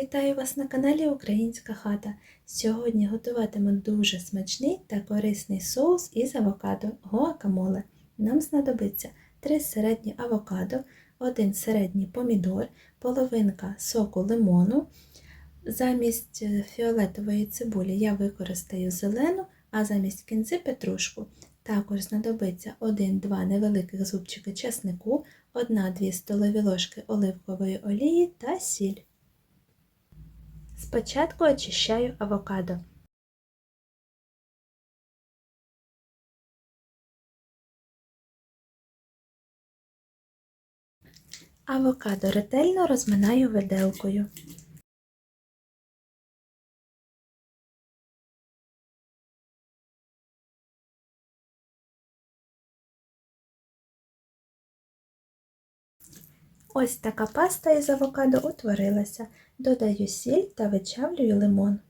Вітаю вас на каналі Українська хата. Сьогодні готуватиму дуже смачний та корисний соус із авокадо гуакамоле. Нам знадобиться 3 середні авокадо, 1 середній помідор, половинка соку лимону. Замість е, фіолетової цибулі я використаю зелену, а замість кінзи петрушку. Також знадобиться 1-2 невеликих зубчики чеснику, 1-2 столові ложки оливкової олії та сіль. Спочатку очищаю авокадо. Авокадо ретельно розминаю виделкою. Ось така паста із авокадо утворилася. Додаю сіль та вичавлюю лимон.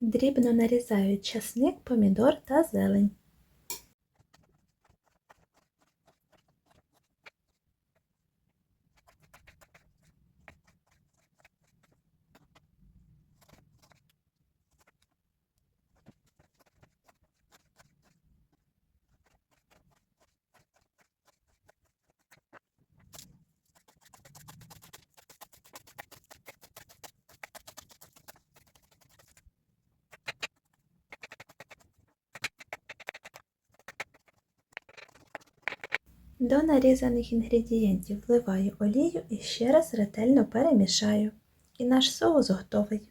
Дрібно нарізаю часник, помідор та зелень. До нарізаних інгредієнтів вливаю олію і ще раз ретельно перемішаю. І наш соус готовий.